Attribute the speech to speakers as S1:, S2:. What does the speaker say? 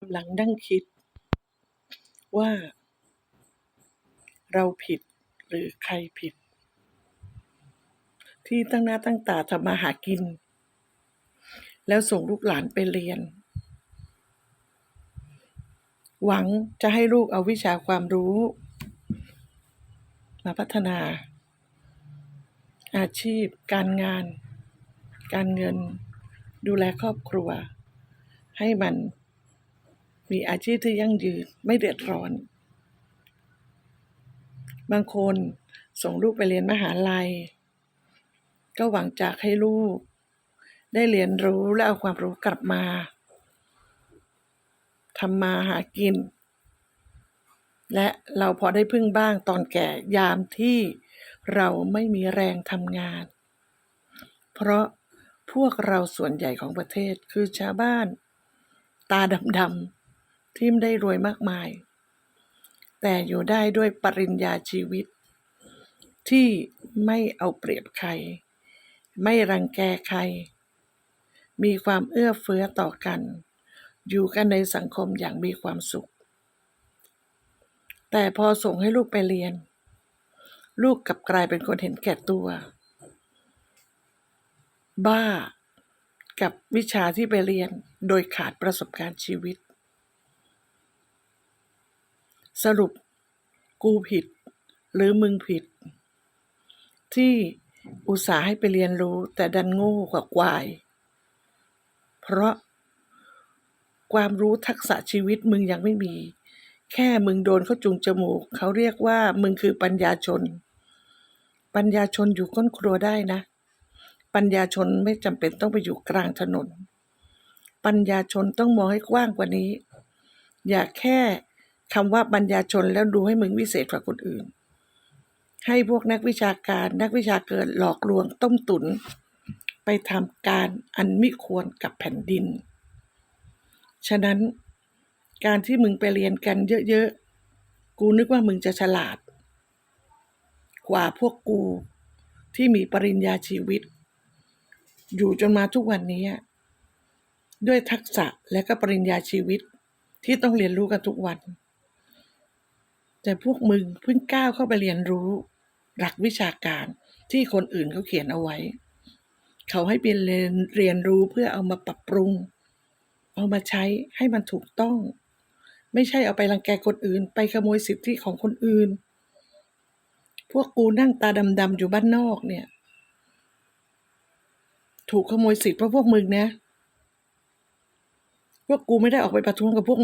S1: กำลังนั่งคิดว่าเราผิดหรือใครผิด ที่ตั้งหน้าตั้งตาทำมาหากิน แล้วส่งลูกหลานไปเรียน หวังจะให้ลูกเอาวิชาความรู้ มาพัฒนา อาชีพ การงาน การเงิน ดูแลครอบครัว ให้มัน มีอาชีพที่ยั่งยืนไม่เดือดร้อน บางคนส่งลูกไปเรียนมหาลัย ก็หวังจากให้ลูก ได้เรียนรู้และเอาความรู้กลับมาทำมาหากิน และเราพอได้พึ่งบ้างตอนแก่ยามที่เราไม่มีแรงทำงาน เพราะพวกเราส่วนใหญ่ของประเทศคือชาวบ้าน ตาดำๆ ที่ไม่ได้รวยมากมาย แต่อยู่ได้ด้วยปริญญาชีวิต ที่ไม่เอาเปรียบใคร ไม่รังแกใคร มีความเอื้อเฟื้อต่อกัน อยู่กันในสังคมอย่างมีความสุข แต่พอส่งให้ลูกไปเรียน ลูกกลับกลายเป็นคนเห็นแก่ตัว บ้ากับวิชาที่ไปเรียนโดยขาดประสบการณ์ชีวิต สรุปกูผิด หรือมึงผิด ที่อุตส่าห์ให้ไปเรียนรู้แต่ดันโง่กว่าควาย เพราะความรู้ทักษะชีวิตมึงยังไม่มี แค่มึงโดนเขาจูงจมูก เขาเรียกว่ามึงคือปัญญาชน ปัญญาชนอยู่ก้นครัวได้นะ ปัญญาชนไม่จำเป็นต้องไปอยู่กลางถนน ปัญญาชนต้องมองให้กว้างกว่านี้ อย่าแค่ คำว่าปัญญาชนแล้วดูให้มึงวิเศษกว่าคนอื่น ให้พวกนักวิชาการนักวิชาเกินหลอกลวงต้มตุน ไปทำการอันมิควรกับแผ่นดิน ฉะนั้นการที่มึงไปเรียนกันเยอะๆ กูนึกว่ามึงจะฉลาด กว่าพวกกูที่มีปริญญาชีวิต อยู่จนมาทุกวันนี้ ด้วยทักษะและก็ปริญญาชีวิตที่ต้องเรียนรู้กันทุกวัน แต่พวกมึงเพิ่งก้าวเข้าไปเรียนรู้ หลักวิชาการที่คนอื่นเขาเขียนเอาไว้ เขาให้เป็นเรียนเรียนรู้เพื่อเอามาปรับปรุง เอามาใช้ให้มันถูกต้อง ไม่ใช่เอาไปรังแกคนอื่น ไปขโมยสิทธิของคนอื่น พวกกูนั่งตาดำๆอยู่บ้านนอกเนี่ย ถูกขโมยสิทธิ์เพราะพวกมึงนะพวกกูไม่ได้ออกไปประท้วงกับพวก